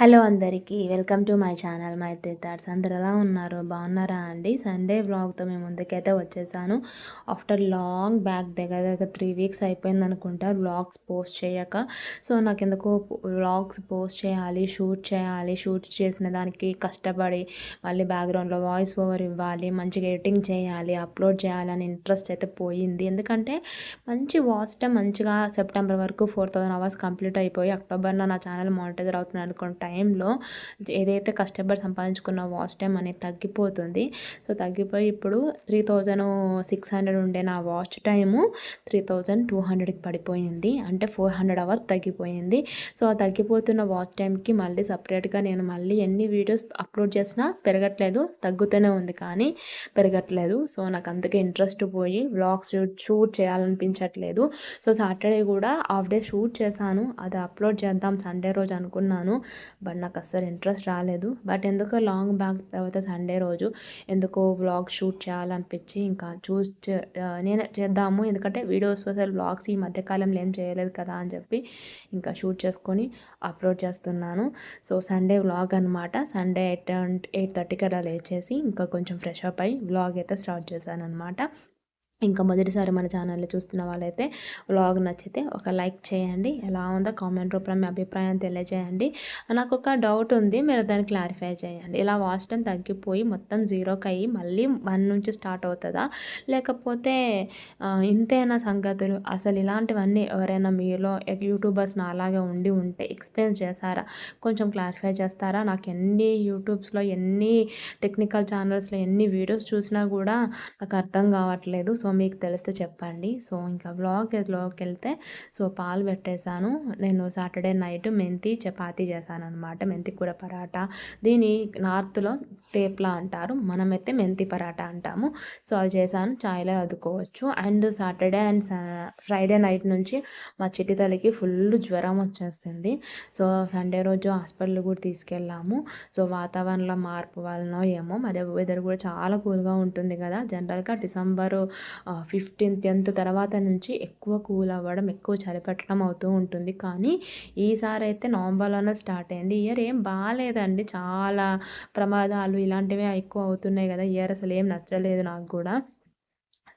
Hello అందరికీ welcome to my channel my తీర్థార్స్ అందరు ఎలా ఉన్నారు? బాగున్నారా అండి? సండే వ్లాగ్తో మేము ముందుకైతే వచ్చేసాను. ఆఫ్టర్ లాంగ్ బ్యాక్ దగ్గర దగ్గర త్రీ వీక్స్ అయిపోయింది అనుకుంటా వ్లాగ్స్ పోస్ట్ చేయక. సో నాకు ఎందుకో వ్లాగ్స్ పోస్ట్ చేయాలి షూట్ చేయాలి షూట్స్ చేసిన దానికి కష్టపడి మళ్ళీ బ్యాక్గ్రౌండ్లో వాయిస్ ఓవర్ ఇవ్వాలి మంచిగా ఎడిటింగ్ చేయాలి అప్లోడ్ చేయాలని ఇంట్రెస్ట్ అయితే పోయింది. ఎందుకంటే మంచి వాచ్ టైం మంచిగా సెప్టెంబర్ వరకు ఫోర్ థౌసండ్ అవర్స్ కంప్లీట్ అయిపోయి అక్టోబర్లో నా ఛానల్ మానిటైజర్ అవుతుంది అనుకుంటా. టైంలో ఏదైతే కస్టమర్ సంపాదించుకున్న వాచ్ టైం అనేది తగ్గిపోతుంది. సో తగ్గిపోయి ఇప్పుడు త్రీ థౌజండ్ సిక్స్ హండ్రెడ్ ఉండే నా watch time three thousand two హండ్రెడ్కి పడిపోయింది. అంటే ఫోర్ హండ్రెడ్ అవర్స్ తగ్గిపోయింది. సో ఆ తగ్గిపోతున్న వాచ్ టైంకి మళ్ళీ సపరేట్గా నేను మళ్ళీ ఎన్ని వీడియోస్ అప్లోడ్ చేసినా పెరగట్లేదు. తగ్గుతూనే ఉంది కానీ పెరగట్లేదు. సో నాకు అందుకే ఇంట్రెస్ట్ పోయి వ్లాగ్స్ షూట్ చేయాలనిపించట్లేదు. సో సాటర్డే కూడా హాఫ్ డే షూట్ చేశాను. అది అప్లోడ్ చేద్దాం సండే రోజు అనుకున్నాను. బట్ నాకు అస్సలు ఇంట్రెస్ట్ రాలేదు. బట్ ఎందుకో లాంగ్ బ్యాక్ తర్వాత సండే రోజు ఎందుకో వ్లాగ్ షూట్ చేయాలనిపించి ఇంకా చూస్ నేను చేద్దాము ఎందుకంటే వీడియోస్ అసలు వ్లాగ్స్ ఈ మధ్యకాలంలో ఏం చేయలేదు కదా అని చెప్పి ఇంకా షూట్ చేసుకొని అప్లోడ్ చేస్తున్నాను. సో సండే వ్లాగ్ అనమాట సండే ఎయిట్ ఎయిట్ థర్టీకి అలా లేచేసి ఇంకా కొంచెం ఫ్రెష్ అప్ అయ్యి వ్లాగ్ అయితే స్టార్ట్ చేశాను అనమాట ఇంకా మొదటిసారి మన ఛానల్లో చూస్తున్న వాళ్ళైతే వ్లాగ్ నచ్చితే ఒక లైక్ చేయండి. ఎలా ఉందో కామెంట్ రూపంలో మీ అభిప్రాయం తెలియజేయండి. నాకు ఒక డౌట్ ఉంది మీరు దాన్ని క్లారిఫై చేయండి. ఇలా వాచ్ టైం తగ్గిపోయి మొత్తం జీరోకి అయ్యి మళ్ళీ వన్ నుంచి స్టార్ట్ అవుతుందా? లేకపోతే ఇంతేనా సంగతులు అసలు ఇలాంటివన్నీ ఎవరైనా మీలో యూట్యూబర్స్ నా అలాగే ఉండి ఉంటే ఎక్స్ప్లెయిన్ చేస్తారా కొంచెం క్లారిఫై చేస్తారా? నాకు ఎన్ని యూట్యూబ్స్లో ఎన్ని టెక్నికల్ ఛానల్స్లో ఎన్ని వీడియోస్ చూసినా కూడా నాకు అర్థం కావట్లేదు. సో సో మీకు తెలిస్తే చెప్పండి. సో ఇంకా బ్లాగ్లోకి వెళ్తే సో పాలు పెట్టేశాను. నేను సాటర్డే నైట్ మెంతి చపాతీ చేశాను అనమాట మెంతి కూర పరాటా. దీని నార్త్లో తేప్లా అంటారు. మనమైతే మెంతి పరాటా అంటాము. సో అది చేశాను. చాయ్లో అదుకోవచ్చు. And Saturday and Friday night నుంచి మా చిట్టి తల్లికి ఫుల్ జ్వరం వచ్చేస్తుంది సో సండే రోజు హాస్పిటల్ కూడా తీసుకెళ్ళాము. సో వాతావరణంలో మార్పు వలన ఏమో మరి వెదర్ కూడా చాలా కూల్గా ఉంటుంది కదా. జనరల్గా డిసెంబరు ఫిఫ్టీన్ టెన్త్ తర్వాత నుంచి ఎక్కువ కూల్ అవ్వడం ఎక్కువ చలి పెట్టడం అవుతూ ఉంటుంది. కానీ ఈసారి అయితే నవంబర్లోనే స్టార్ట్ అయింది. ఇయర్ ఏం బాగాలేదండి చాలా ప్రమాదాలు ఇలాంటివి ఎక్కువ అవుతున్నాయి కదా. ఇయర్ అసలు ఏం నచ్చలేదు నాకు కూడా.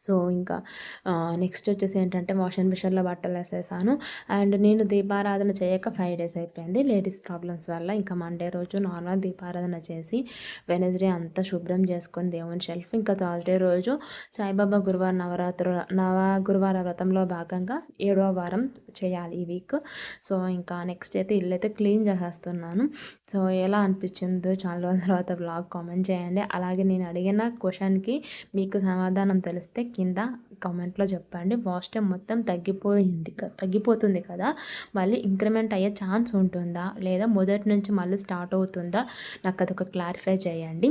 సో ఇంకా నెక్స్ట్ వచ్చేసి ఏంటంటే వాషింగ్ మిషన్లో బట్టలు వేసేసాను. అండ్ నేను దీపారాధన చేయక ఫైవ్ డేస్ అయిపోయింది. లేడీస్ ప్రాబ్లమ్స్ వల్ల ఇంకా మండే రోజు నార్మల్ దీపారాధన చేసి వెనస్డే అంతా శుభ్రం చేసుకొని దేవుని షెల్ఫ్ ఇంకా థర్స్డే రోజు సాయిబాబా గురువారం నవరాత్రు నవ గురువార వ్రతంలో భాగంగా ఏడవ వారం చేయాలి ఈ వీక్ సో ఇంకా నెక్స్ట్ అయితే ఇల్లు అయితే క్లీన్ చేసేస్తున్నాను. సో ఎలా అనిపించిందో చాలా రోజుల తర్వాత బ్లాగ్ కామెంట్ చేయండి. అలాగే నేను అడిగిన క్వశ్చన్కి మీకు సమాధానం తెలిస్తే కింద కామెంట్లో చెప్పండి. వాష్ టైం మొత్తం తగ్గిపోయింది తగ్గిపోతుంది కదా? మళ్ళీ ఇంక్రిమెంట్ అయ్యే ఛాన్స్ ఉంటుందా? లేదా మొదటి నుంచి మళ్ళీ స్టార్ట్ అవుతుందా? నాకు అదొక క్లారిఫై చేయండి.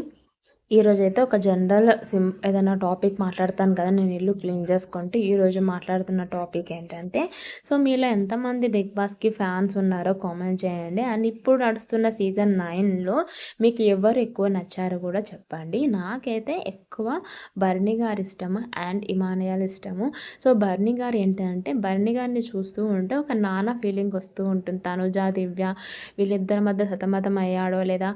ఈరోజు అయితే ఒక జనరల్ సిమ్ ఏదైనా టాపిక్ మాట్లాడతాను కదా నేను ఇల్లు క్లీన్ చేసుకుంటే ఈరోజు మాట్లాడుతున్న టాపిక్ ఏంటంటే సో మీలో ఎంతమంది బిగ్ బాస్కి ఫ్యాన్స్ ఉన్నారో కామెంట్ చేయండి. అండ్ ఇప్పుడు నడుస్తున్న సీజన్ నైన్లో మీకు ఎవరు ఎక్కువ నచ్చారో కూడా చెప్పండి. నాకైతే ఎక్కువ బర్ణి గారు ఇష్టము అండ్ ఇమానియాల్ ఇష్టము. సో బర్ణి గారు ఏంటంటే బర్ణి గారిని చూస్తూ ఉంటే ఒక నాన్న ఫీలింగ్ వస్తూ ఉంటుంది. తనుజ దివ్య వీళ్ళిద్దరి మధ్య సతమతం అయ్యాడో లేదా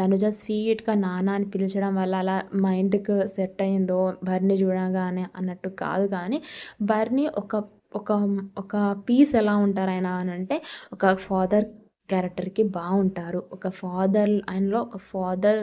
తనుజ స్వీట్గా నాన్న అని పిలిచడం వల్ల అలా మైండ్కి సెట్ అయిందో బర్ని చూడగానే అన్నట్టు కాదు కానీ బర్ని ఒక ఒక ఒక పీస్ ఎలా ఉంటారు ఆయన అని అంటే ఒక ఫాదర్ క్యారెక్టర్కి బాగుంటారు ఒక ఫాదర్ ఆయనలో ఒక ఫాదర్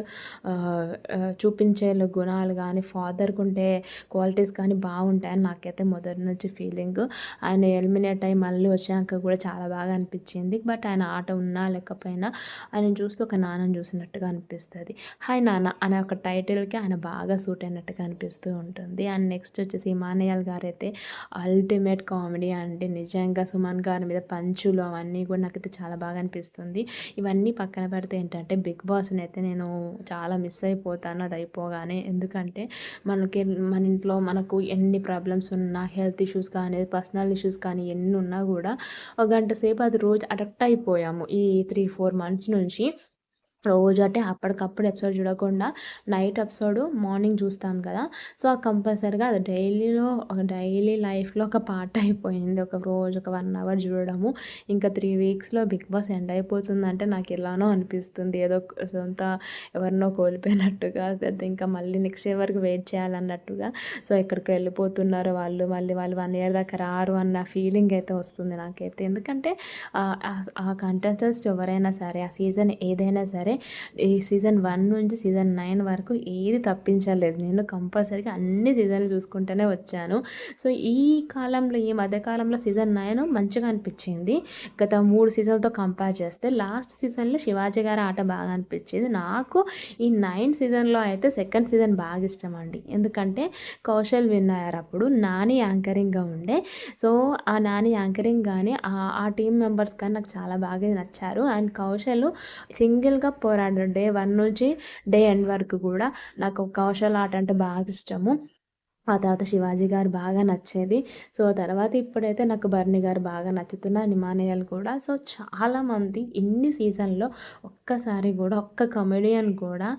చూపించే గుణాలు కానీ ఫాదర్కి ఉండే క్వాలిటీస్ కానీ బాగుంటాయని నాకైతే మొదటి నుంచి ఫీలింగ్. ఆయన ఎలిమినేట్ అయ్యి మళ్ళీ వచ్చాక కూడా చాలా బాగా అనిపించింది. బట్ ఆయన ఆట ఉన్నా లేకపోయినా ఆయన చూస్తే ఒక నాన్నని చూసినట్టుగా అనిపిస్తుంది. హాయ్ నాన్న అనే ఒక టైటిల్కి ఆయన బాగా సూట్ అయినట్టుగా అనిపిస్తూ ఉంటుంది. అండ్ నెక్స్ట్ వచ్చేసి హిమానయాల్ గారు అయితే అల్టిమేట్ కామెడీ అంటే నిజంగా సుమన్ గారి మీద పంచులు అవన్నీ కూడా నాకైతే చాలా బాగా అనిపిస్తుంది. ఇవన్నీ పక్కన పెడితే ఏంటంటే బిగ్ బాస్ని అయితే నేను చాలా మిస్ అయిపోతాను. అది అయిపోగానే ఎందుకంటే మనకి మన ఇంట్లో మనకు ఎన్ని ప్రాబ్లమ్స్ ఉన్నా హెల్త్ ఇష్యూస్ కానీ పర్సనల్ ఇష్యూస్ కానీ ఎన్ని ఉన్నా కూడా ఒక గంట సేపు అది రోజు అడక్ట్ అయిపోయాము. ఈ త్రీ ఫోర్ మంత్స్ నుంచి. రోజు అంటే అప్పటికప్పుడు ఎపిసోడ్ చూడకుండా నైట్ ఎపిసోడ్ మార్నింగ్ చూస్తాం కదా. సో ఆ కంపల్సరిగా అది డైలీలో ఒక డైలీ లైఫ్లో ఒక పార్ట్ అయిపోయింది. ఒక రోజు ఒక వన్ అవర్ చూడడము. ఇంకా త్రీ వీక్స్లో బిగ్ బాస్ ఎండ్ అయిపోతుందంటే నాకు ఎలానో అనిపిస్తుంది. ఏదో సొంత ఎవరినో కోల్పోయినట్టుగా ఇంకా మళ్ళీ నెక్స్ట్ ఇయర్ వరకు వెయిట్ చేయాలన్నట్టుగా. సో ఎక్కడికి వెళ్ళిపోతున్నారు వాళ్ళు. మళ్ళీ వాళ్ళు వన్ ఇయర్ దాకా రారు అన్న ఫీలింగ్ అయితే వస్తుంది నాకైతే. ఎందుకంటే ఆ కంటెస్టెంట్స్ ఎవరైనా సరే ఆ సీజన్ ఏదైనా సరే ఈ సీజన్ వన్ నుంచి సీజన్ నైన్ వరకు ఏది తప్పించలేదు. నేను కంపల్సరీగా అన్ని సీజన్లు చూసుకుంటూనే వచ్చాను. సో ఈ కాలంలో ఈ మధ్యకాలంలో సీజన్ నైన్ మంచిగా అనిపించింది. గత మూడు సీజన్లతో కంపేర్ చేస్తే లాస్ట్ సీజన్లో శివాజీ గారి ఆట బాగా అనిపించింది. నాకు ఈ నైన్ సీజన్లో అయితే సెకండ్ సీజన్ బాగా ఇష్టం అండి. ఎందుకంటే కౌశల్ విన్ అప్పుడు నాని యాంకరింగ్గా ఉండే. సో ఆ నాని యాంకరింగ్ కానీ ఆ టీం మెంబర్స్ కానీ నాకు చాలా బాగా నచ్చారు. అండ్ కౌశల్ సింగిల్గా పోరాడాడు డే వన్ నుంచి డే ఎండ్ వరకు కూడా నాకు కౌశల్ ఆట అంటే బాగా ఇష్టము. ఆ తర్వాత శివాజీ గారు బాగా నచ్చేది. సో తర్వాత ఇప్పుడైతే నాకు బర్ని గారు బాగా నచ్చుతున్నారు నిమానయాలు కూడా. సో చాలామంది ఇన్ని సీజన్లో ఒక్కసారి కూడా ఒక్క కమెడియన్ కూడా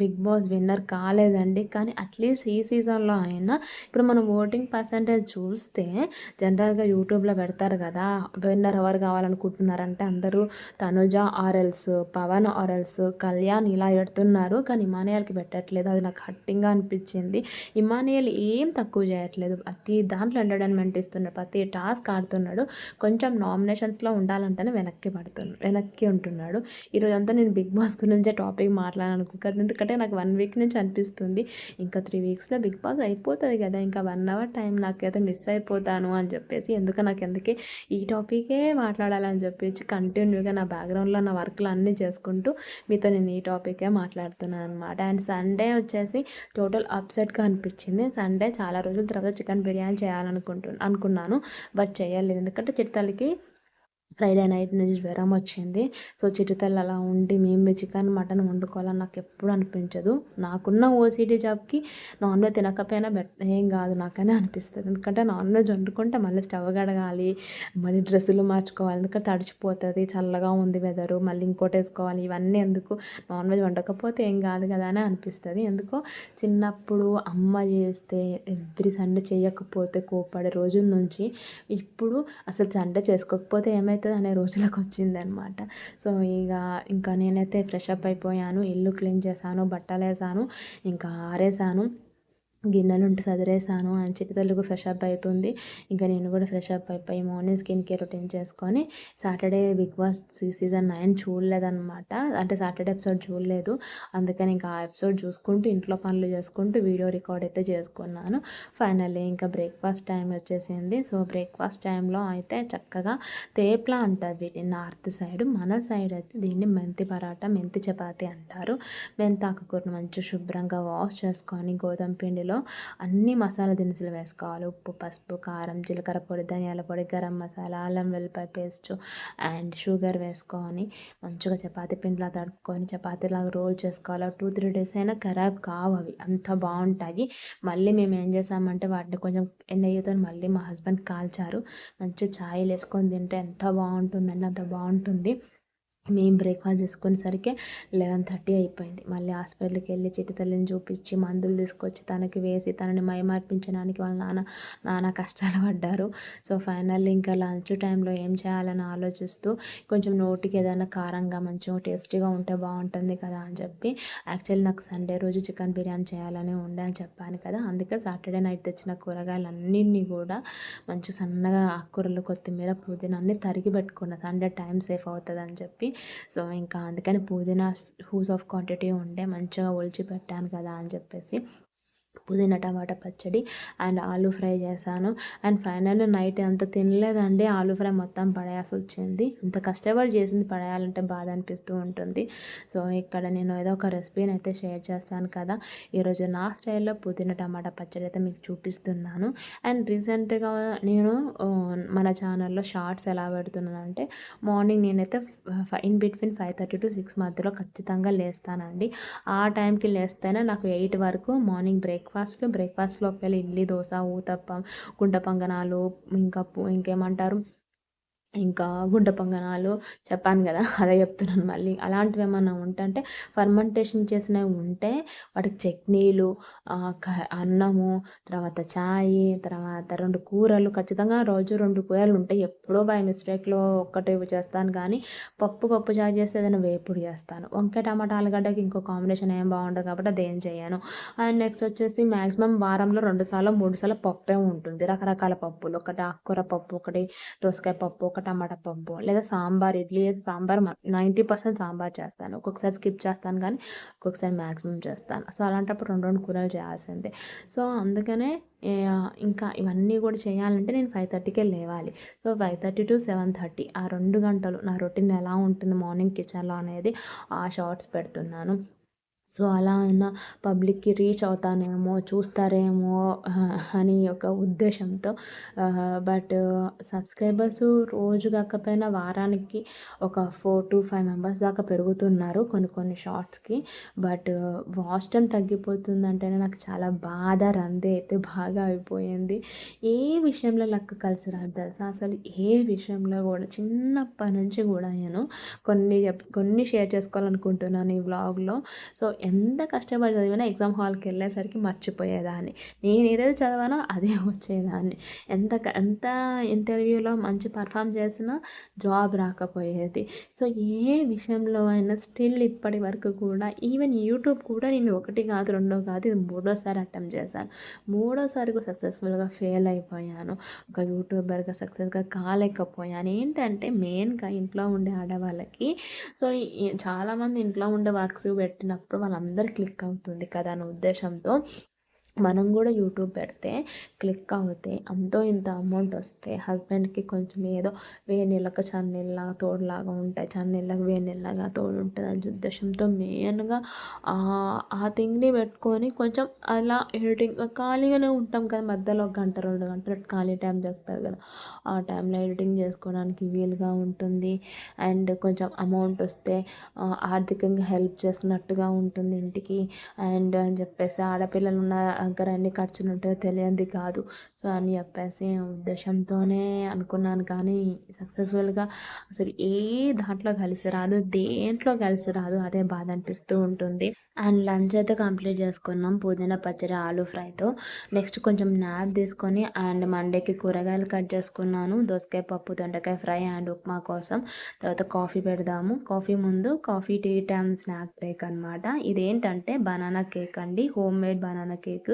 బిగ్ బాస్ విన్నర్ కాలేదండి. కానీ అట్లీస్ట్ ఈ సీజన్లో అయినా ఇప్పుడు మనం ఓటింగ్ పర్సంటేజ్ చూస్తే జనరల్గా యూట్యూబ్లో పెడతారు కదా విన్నర్ ఎవరు కావాలనుకుంటున్నారంటే అందరూ తనుజ ఆర్ఎల్స్ పవన్ ఆర్ఎల్స్ కళ్యాణ్ ఇలా పెడుతున్నారు. కానీ ఇమానియాలకి పెట్టట్లేదు. అది నాకు హట్టింగ్గా అనిపించింది. ఇమానియల్ అసలు ఏం తక్కువ చేయట్లేదు. ప్రతి దాంట్లో ఎంటర్టైన్మెంట్ ఇస్తున్నాడు. ప్రతి టాస్క్ ఆడుతున్నాడు. కొంచెం నామినేషన్స్లో ఉండాలంటేనే వెనక్కి పడుతున్నాడు వెనక్కి ఉంటున్నాడు. ఈరోజు అంతా నేను బిగ్ బాస్ గురించే టాపిక్ మాట్లాడాలనుకుంటాను ఎందుకంటే నాకు వన్ వీక్ నుంచి అనిపిస్తుంది. ఇంకా త్రీ వీక్స్లో బిగ్ బాస్ అయిపోతుంది కదా. ఇంకా వన్ అవర్ టైం నాకైతే మిస్ అయిపోతాను అని చెప్పేసి ఎందుకు నాకు ఎందుకే ఈ టాపికే మాట్లాడాలని చెప్పేసి కంటిన్యూగా నా బ్యాక్గ్రౌండ్లో నా వర్క్లు అన్నీ చేసుకుంటూ మీతో నేను ఈ టాపికే మాట్లాడుతున్నాను అనమాట అండ్ సండే వచ్చేసి టోటల్ అప్సెట్గా అనిపించింది. సండే చాలా రోజుల తర్వాత చికెన్ బిర్యానీ చేయాలనుకుంటు అనుకున్నాను బట్ చేయలేదు. ఎందుకంటే చిట్టలకి ఫ్రైడే నైట్ నుంచి జ్వరం వచ్చింది. సో చిరుతల్లి అలా ఉండి మేము చికెన్ మటన్ వండుకోవాలని నాకు ఎప్పుడు అనిపించదు. నాకున్న ఓసీడీ జాబ్కి నాన్ వెజ్ తినకపోయినా బెట్ ఏం కాదు నాకనే అనిపిస్తుంది. ఎందుకంటే నాన్ వెజ్ వండుకుంటే మళ్ళీ స్టవ్ కడగాలి మళ్ళీ డ్రెస్సులు మార్చుకోవాలి ఎందుకంటే తడిచిపోతుంది చల్లగా ఉంది వెదరు మళ్ళీ ఇంకోటి వేసుకోవాలి ఇవన్నీ ఎందుకు? నాన్ వెజ్ వండకపోతే ఏం కాదు కదా అని అనిపిస్తుంది. ఎందుకో చిన్నప్పుడు అమ్మ చేస్తే ఎవ్రీ సండే చేయకపోతే కోపడే రోజుల నుంచి ఇప్పుడు అసలు సండే చేసుకోకపోతే ఏమైతే అవుతుంది అనే రోజులకు వచ్చిందనమాట. సో ఇక ఇంకా నేనైతే ఫ్రెష్ అప్ అయిపోయాను ఇల్లు క్లీన్ చేశాను బట్టలు వేసాను ఇంకా ఆరేసాను. గిన్నెలు ఉంటే సదిరేసాను అని చెప్పి తెలుగు ఫ్రెష్ అప్ అవుతుంది ఇంకా నేను కూడా ఫ్రెష్ అప్ అయిపోయి మార్నింగ్ స్కిన్ కేర్ రొటీన్ చేసుకొని Saturday Bigg Boss season nine చూడలేదన్నమాట. అంటే సాటర్డే ఎపిసోడ్ చూడలేదు. అందుకని ఇంకా ఆ ఎపిసోడ్ చూసుకుంటూ ఇంట్లో పనులు చేసుకుంటూ వీడియో రికార్డ్ అయితే చేసుకున్నాను. ఫైనల్లీ ఇంకా బ్రేక్ఫాస్ట్ టైం వచ్చేసింది. సో బ్రేక్ఫాస్ట్ టైంలో అయితే చక్కగా తేప్లా ఉంటుంది నార్త్ సైడ్ మన సైడ్ అయితే దీన్ని మెంతి పరాటా మెంతి చపాతి అంటారు. మెంతాకుకూరను మంచి శుభ్రంగా వాష్ చేసుకొని గోధుమ పిండిలో అందులో అన్ని మసాలా దినుసులు వేసుకోవాలి. ఉప్పు పసుపు కారం జీలకర్ర పొడి ధనియాల పొడి గరం మసాలా అల్లం వెల్లిపాయ పేస్ట్ అండ్ షుగర్ వేసుకొని మంచిగా చపాతీ పిండిలా తడుపుకొని చపాతీలాగా రోల్ చేసుకోవాలి. టూ త్రీ డేస్ అయినా ఖరాబ్ కావు అవి. అంత బాగుంటాయి. మళ్ళీ మేము ఏం చేసామంటే వాటిని కొంచెం నెయ్యితో మళ్ళీ మా హస్బెండ్ కాల్చారు. మంచిగా ఛాయలు వేసుకొని తింటే ఎంత బాగుంటుందండి అంత బాగుంటుంది. మేము బ్రేక్ఫాస్ట్ చేసుకునేసరికి లెవెన్ థర్టీ అయిపోయింది. మళ్ళీ హాస్పిటల్కి వెళ్ళి చిట్టి తల్లిని చూపించి మందులు తీసుకొచ్చి తనకి వేసి తనని మైమార్పించడానికి వాళ్ళ నాన్న నాన్న కష్టాలు పడ్డారు. సో ఫైనల్లీ ఇంకా లంచ్ టైంలో ఏం చేయాలని ఆలోచిస్తూ కొంచెం నోటికి ఏదైనా కారంగా మంచిగా టేస్టీగా ఉంటే బాగుంటుంది కదా అని చెప్పి యాక్చువల్లీ నాకు సండే రోజు చికెన్ బిర్యానీ చేయాలని ఉండే అని చెప్పాను కదా. అందుకే సాటర్డే నైట్ తెచ్చిన కూరగాయలన్నింటినీ కూడా మంచి సన్నగా ఆకుకూరలు కొత్తిమీర పుదీనా అన్నీ తరిగి పెట్టుకున్న సండే టైం సేఫ్ అవుతుంది అని చెప్పి సో ఇంకా అందుకని పుదీనా హూస్ ఆఫ్ క్వాంటిటీ ఉండే మంచిగా ఒలిచి పెట్టాను కదా అని చెప్పేసి. పుదీనా టమాటా పచ్చడి అండ్ ఆలూ ఫ్రై చేశాను. అండ్ ఫైనల్ నైట్ అంత తినలేదండి. ఆలూ ఫ్రై మొత్తం పడేయాల్సి వచ్చింది. ఇంత కష్టపడి చేసింది పడేయాలంటే బాధ అనిపిస్తూ ఉంటుంది. సో ఇక్కడ నేను ఏదో ఒక రెసిపీని అయితే షేర్ చేస్తాను కదా. ఈరోజు నా స్టైల్లో పుదీనా టమాటా పచ్చడి అయితే మీకు చూపిస్తున్నాను. అండ్ రీసెంట్గా నేను మన ఛానల్లో షార్ట్స్ ఎలా పెడుతున్నాను అంటే మార్నింగ్ నేనైతే in between five thirty to six మధ్యలో ఖచ్చితంగా లేస్తానండి. ఆ టైంకి లేస్తేనే నాకు ఎయిట్ వరకు మార్నింగ్ బ్రేక్ బ్రేక్ఫాస్ట్ బ్రేక్ఫాస్ట్లో వెళ్ళి ఇడ్లీ దోశ ఊతప్పం గుంట పొంగనాలు ఇంకా ఇంకేమంటారు? ఇంకా గుడ్డ పొంగనాలు చెప్పాను కదా అదే చెప్తున్నాను మళ్ళీ. అలాంటివి ఏమన్నా ఉంటే ఫర్మెంటేషన్ చేసినవి ఉంటే వాటికి చట్నీలు అన్నము తర్వాత చాయ్ తర్వాత రెండు కూరలు ఖచ్చితంగా రోజు రెండు కూరలు ఉంటాయి ఎప్పుడో బై మిస్టేక్లో ఒక్కటి చేస్తాను కానీ పప్పు పప్పు చాయ్ చేస్తే ఏదైనా వేపుడు చేస్తాను. వంకాయ టమాటా ఆలుగడ్డకి ఇంకో కాంబినేషన్ ఏం బాగుండదు కాబట్టి అదేం చేయను. అండ్ నెక్స్ట్ వచ్చేసి మ్యాక్సిమం వారంలో రెండు సార్లు మూడు సార్లు పప్పే ఉంటుంది. రకరకాల పప్పులు ఒకటి ఆకుకూర పప్పు ఒకటి దోసకాయ పప్పు ఒకటి టమాటా పప్పు లేదా సాంబార్ ఇడ్లీ సాంబార్ నైంటీ పర్సెంట్ సాంబార్ చేస్తాను. ఒక్కొక్కసారి స్కిప్ చేస్తాను కానీ ఒక్కొక్కసారి మ్యాక్సిమం చేస్తాను. సో అలాంటప్పుడు రెండు రెండు కూరలు చేయాల్సిందే. సో అందుకనే ఇంకా ఇవన్నీ కూడా చేయాలంటే నేను ఫైవ్ థర్టీకే లేవాలి. So five thirty to seven thirty ఆ రెండు గంటలు నా రొటీన్ ఎలా ఉంటుంది మార్నింగ్ కిచెన్లో అనేది ఆ షార్ట్స్ పెడుతున్నాను. సో అలా అయినా పబ్లిక్కి రీచ్ అవుతానేమో చూస్తారేమో అని ఒక ఉద్దేశంతో. బట్ సబ్స్క్రైబర్స్ రోజు కాకపోయినా వారానికి ఒక ఫోర్ టు ఫైవ్ మెంబర్స్ దాకా పెరుగుతున్నారు కొన్ని కొన్ని షార్ట్స్కి. బట్ వాచ్ టైం తగ్గిపోతుందంటేనే నాకు చాలా బాధ రందే అయితే బాగా అయిపోయింది. ఏ విషయంలో లెక్క కలిసి రాదు తెలుసా? అసలు ఏ విషయంలో కూడా చిన్నప్పటి నుంచి కూడా నేను కొన్ని కొన్ని షేర్ చేసుకోవాలనుకుంటున్నాను ఈ వ్లాగ్లో. సో ఎంత కష్టపడి చదివినా ఎగ్జామ్ హాల్కి వెళ్ళేసరికి మర్చిపోయేదాన్ని. నేను ఏదైతే చదివానో అదే వచ్చేదాన్ని. ఎంత ఎంత ఇంటర్వ్యూలో మంచి పర్ఫామ్ చేసినా జాబ్ రాకపోయేది. సో ఏ విషయంలో అయినా స్టిల్ ఇప్పటి వరకు కూడా ఈవెన్ యూట్యూబ్ కూడా నేను ఒకటి కాదు రెండో కాదు ఇది మూడోసారి అటెంప్ట్ చేశాను. మూడోసారి కూడా సక్సెస్ఫుల్గా ఫెయిల్ అయిపోయాను. ఒక యూట్యూబర్గా సక్సెస్గా కాలేకపోయాను. ఏంటంటే మెయిన్గా ఇంట్లో ఉండే ఆడవాళ్ళకి సో చాలామంది ఇంట్లో ఉండే వర్క్స్ పెట్టినప్పుడు వాళ్ళందరూ క్లిక్ అవుతుంది కదా అనే ఉద్దేశంతో. మనం కూడా యూట్యూబ్ పెడితే క్లిక్ అవుతే అంతో ఇంత అమౌంట్ వస్తే హస్బెండ్కి కొంచెం ఏదో వేడి నీళ్ళకి చన్నీళ్ళలాగా తోడులాగా ఉంటాయి. చన్నీళ్ళకి వేడి నీళ్ళలాగా తోడు ఉంటుంది అనే ఉద్దేశంతో మెయిన్గా ఆ థింగ్ని పెట్టుకొని కొంచెం అలా ఎడిటింగ్ ఖాళీగానే ఉంటాం కదా. మధ్యలో ఒక గంట రెండు గంటలు ఖాళీ టైం దొరుకుతుంది కదా. ఆ టైంలో ఎడిటింగ్ చేసుకోవడానికి వీలుగా ఉంటుంది. అండ్ కొంచెం అమౌంట్ వస్తే ఆర్థికంగా హెల్ప్ చేసినట్టుగా ఉంటుంది ఇంటికి. అండ్ అని చెప్పేసి ఆడపిల్లలు ఉన్న దగ్గర ఎన్ని ఖర్చులు ఉంటాయో తెలియంది కాదు. సో అని చెప్పేసి ఉద్దేశంతోనే అనుకున్నాను. కానీ సక్సెస్ఫుల్గా అసలు ఏ దాంట్లో కలిసి రాదు దేంట్లో కలిసి రాదు అదే బాధ అనిపిస్తూ ఉంటుంది. అండ్ లంచ్ అయితే కంప్లీట్ చేసుకున్నాం. పుదీనా పచ్చడి ఆలు ఫ్రైతో. నెక్స్ట్ కొంచెం నాప్ తీసుకొని అండ్ మండేకి కూరగాయలు కట్ చేసుకున్నాను. దోసకాయ పప్పు దొండకాయ ఫ్రై అండ్ ఉప్మా కోసం. తర్వాత కాఫీ పెడదాము. కాఫీ ముందు coffee tea time snack break అనమాట ఇదేంటంటే బనానా కేక్ అండి. Home made banana cake.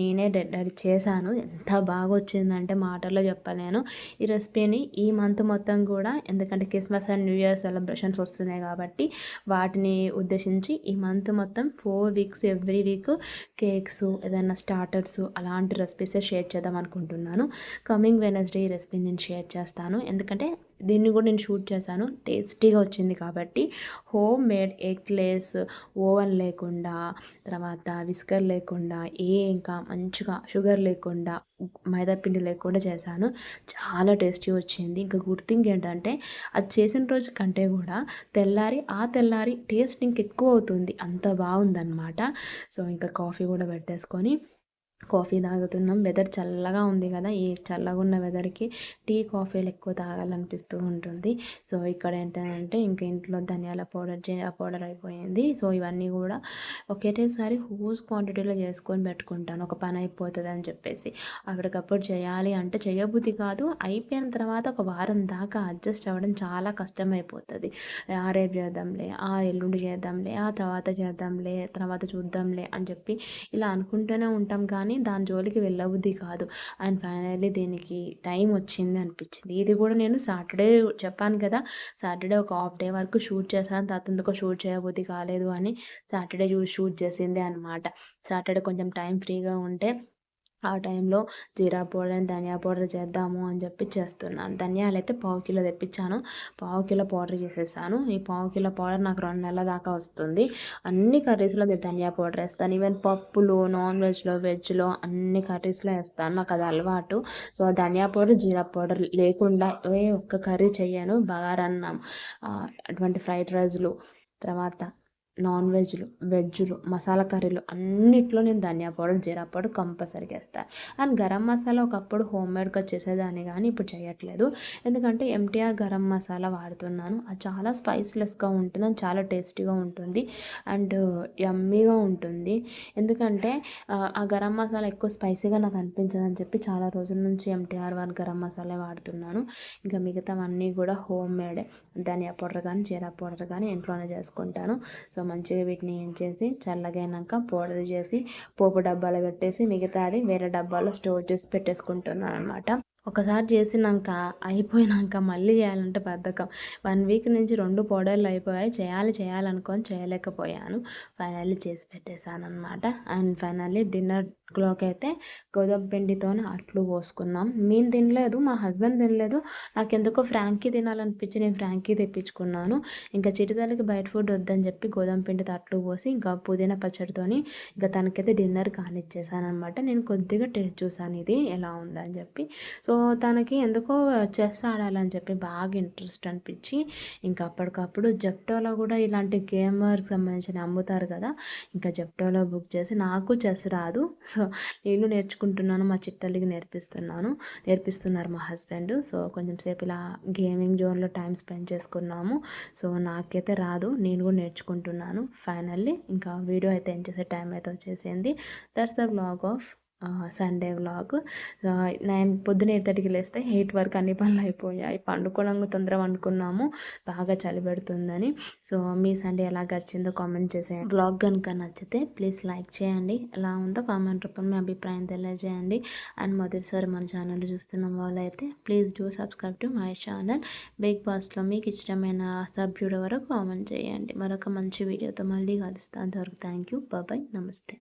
నేనే రెడీ చేశాను. ఎంత బాగా వచ్చిందంటే మాటల్లో చెప్పలేను. ఈ రెసిపీని ఈ మంత్ మొత్తం కూడా ఎందుకంటే Christmas and new year celebrations వస్తున్నాయి కాబట్టి వాటిని ఉద్దేశించి ఈ మంత్ మొత్తం మొత్తం four weeks every week cakes ఏదైనా స్టార్టర్స్ అలాంటి రెసిపీసే షేర్ చేద్దాం అనుకుంటున్నాను. కమింగ్ వెనస్డే ఈ రెసిపీ నేను షేర్ చేస్తాను. ఎందుకంటే దీన్ని కూడా నేను షూట్ చేశాను. టేస్టీగా వచ్చింది కాబట్టి. హోమ్ మేడ్ ఎగ్లెస్ ఓవెన్ లేకుండా తర్వాత విస్కర్ లేకుండా ఏ ఇంకా మంచిగా షుగర్ లేకుండా మైదా పిండి లేకుండా చేశాను. చాలా టేస్టీ వచ్చింది. ఇంకా గుర్తింపు ఏంటంటే అది చేసిన రోజు కంటే కూడా తెల్లారి ఆ తెల్లారి టేస్ట్ ఇంకెక్కువ అవుతుంది. అంత బాగుందన్నమాట. సో ఇంకా కాఫీ కూడా పెట్టేసుకొని కాఫీ తాగుతున్నాం. వెదర్ చల్లగా ఉంది కదా ఈ చల్లగా ఉన్న వెదర్కి టీ కాఫీలు ఎక్కువ తాగాలనిపిస్తూ ఉంటుంది. సో ఇక్కడ ఏంటంటే ఇంకా ఇంట్లో ధనియాల పౌడర్ జీరా పౌడర్ అయిపోయింది. సో ఇవన్నీ కూడా ఒకేటేసారి హూజ్ క్వాంటిటీలో చేసుకొని పెట్టుకుంటాను. ఒక పని అయిపోతుంది అని చెప్పేసి. అప్పటికప్పుడు చేయాలి అంటే చేయబుద్ధి కాదు. అయిపోయిన తర్వాత ఒక వారం దాకా అడ్జస్ట్ అవ్వడం చాలా కష్టం అయిపోతుంది ఆ రేపు చేద్దాంలే ఆ ఎల్లుండి చేద్దాంలే ఆ తర్వాత చేద్దాంలే తర్వాత చూద్దాంలే అని చెప్పి ఇలా అనుకుంటూనే ఉంటాం. కానీ కానీ దాని జోలికి వెళ్ళబుద్ధి కాదు. అండ్ ఫైనల్లీ దీనికి టైం వచ్చింది అనిపించింది. ఇది కూడా నేను సాటర్డే చెప్పాను కదా సాటర్డే ఒక హాఫ్ డే వరకు షూట్ చేశాను. తర్వాత ఎందుకో షూట్ చేయబుద్ధి కాలేదు అని సాటర్డే షూట్ చేసింది అనమాట సాటర్డే కొంచెం టైం ఫ్రీగా ఉంటే ఆ టైంలో జీరా పౌడర్ ధనియా పౌడర్ చేద్దాము అని చెప్పి చేస్తున్నాను. ధనియాలు అయితే పావు కిలో తెప్పించాను. పావు కిలో పౌడర్ చేసేసాను. ఈ పావు కిలో పౌడర్ నాకు రెండు నెలల దాకా వస్తుంది. అన్ని కర్రీస్లో ధనియా పౌడర్ వేస్తాను. ఈవెన్ పప్పులు నాన్ వెజ్లో వెజ్లో అన్ని కర్రీస్లో వేస్తాను. నాకు అది అలవాటు. సో ధనియా పౌడర్ జీరా పౌడర్ లేకుండా ఏ ఒక్క కర్రీ చేయను. బగారన్నం అటువంటి ఫ్రైడ్ రైస్లు. తర్వాత నాన్ వెజ్లు వెజ్లు మసాలా కర్రీలు అన్నిట్లో నేను ధనియా పౌడర్ జీరా పౌడర్ కంపల్సరీగా వేస్తాను అండ్ గరం మసాలా ఒకప్పుడు హోమ్ మేడ్గా చేసేదాన్ని కానీ ఇప్పుడు చేయట్లేదు. ఎందుకంటే ఎంటీఆర్ గరం మసాలా వాడుతున్నాను. అది చాలా స్పైస్లెస్గా ఉంటుంది అండ్ చాలా టేస్టీగా ఉంటుంది అండ్ యమ్మీగా ఉంటుంది. ఎందుకంటే ఆ గరం మసాలా ఎక్కువ స్పైసీగా నాకు అనిపించదని అని చెప్పి చాలా రోజుల నుంచి ఎంటీఆర్ వారి గరం మసాలా వాడుతున్నాను. ఇంకా మిగతావన్నీ కూడా హోమ్ మేడ్. ధనియా పౌడర్ కానీ జీరా పౌడర్ కానీ ఇంట్లోనే చేసుకుంటాను. సో మంచిగా వీటిని ఏం చేసి చల్లగైనాక పౌడర్ చేసి పోపు డబ్బాలో పెట్టేసి మిగతాది వేరే డబ్బాలో స్టోర్ చేసి పెట్టేసుకుంటున్నాను అనమాట ఒకసారి చేసినాక అయిపోయినాక మళ్ళీ చేయాలంటే బద్ధకం. వన్ వీక్ నుంచి రెండు పౌడర్లు అయిపోయాయి. చేయాలి చేయాలనుకొని చేయలేకపోయాను. ఫైనల్లీ చేసి పెట్టేశాను అనమాట అండ్ ఫైనల్లీ క్లోక్ అయితే గోధుమ పిండితోనే అట్లు పోసుకున్నాం. మేము తినలేదు మా హస్బెండ్ తినలేదు. నాకు ఎందుకో ఫ్రాంకీ తినాలనిపించి నేను ఫ్రాంకీ తెప్పించుకున్నాను. ఇంకా చిటితలకి బయట ఫుడ్ వద్దని చెప్పి గోధుమ పిండితో అట్లు పోసి ఇంకా పుదీనా పచ్చడితోని ఇంకా తనకైతే డిన్నర్ కానిచ్చేసాను అనమాట నేను కొద్దిగా టేస్ట్ చూసాను ఇది ఎలా ఉందని చెప్పి. సో సో తనకి ఎందుకో చెస్ ఆడాలని చెప్పి బాగా ఇంట్రెస్ట్ అనిపించి ఇంకా అప్పటికప్పుడు జెప్టోలో కూడా ఇలాంటి గేమర్స్ సంబంధించిన అమ్ముతారు కదా ఇంకా జెప్టోలో బుక్ చేసి నాకు చెస్ రాదు. సో నేను నేర్చుకుంటున్నాను మా చిట్టల్లికి నేర్పిస్తున్నాను నేర్పిస్తున్నారు మా హస్బెండ్. సో కొంచెం సేపు ఇలా గేమింగ్ జోన్లో టైం స్పెండ్ చేసుకున్నాము. సో నాకైతే రాదు నేను కూడా నేర్చుకుంటున్నాను. ఫైనల్లీ ఇంకా వీడియో అయితే ఏం చేసే టైం అయితే వచ్చేసింది. That's the blog of Sunday vlog nine పొద్దున ఎయిట్ థర్టీకి లేస్తే ఎయిట్ వరకు అన్ని పనులు అయిపోయాయి. పండుకోవడానికి తొందర అనుకున్నాము బాగా చలి పెడుతుందని. సో మీ సండే ఎలా గడిచిందో కామెంట్ చేసేయండి. బ్లాగ్ కనుక నచ్చితే ప్లీజ్ లైక్ చేయండి. ఎలా ఉందో కామెంట్ రూపంలో మీ అభిప్రాయం తెలియజేయండి. అండ్ మొదటిసారి మన ఛానల్ చూస్తున్న వాళ్ళైతే please do subscribe to my channel Bigg బాస్లో మీకు ఇష్టమైన సభ్యుడు వరకు కామెంట్ చేయండి. మరొక మంచి వీడియోతో మళ్ళీ కలుస్తాను అంతవరకు థ్యాంక్ యూ బాబాయ్ నమస్తే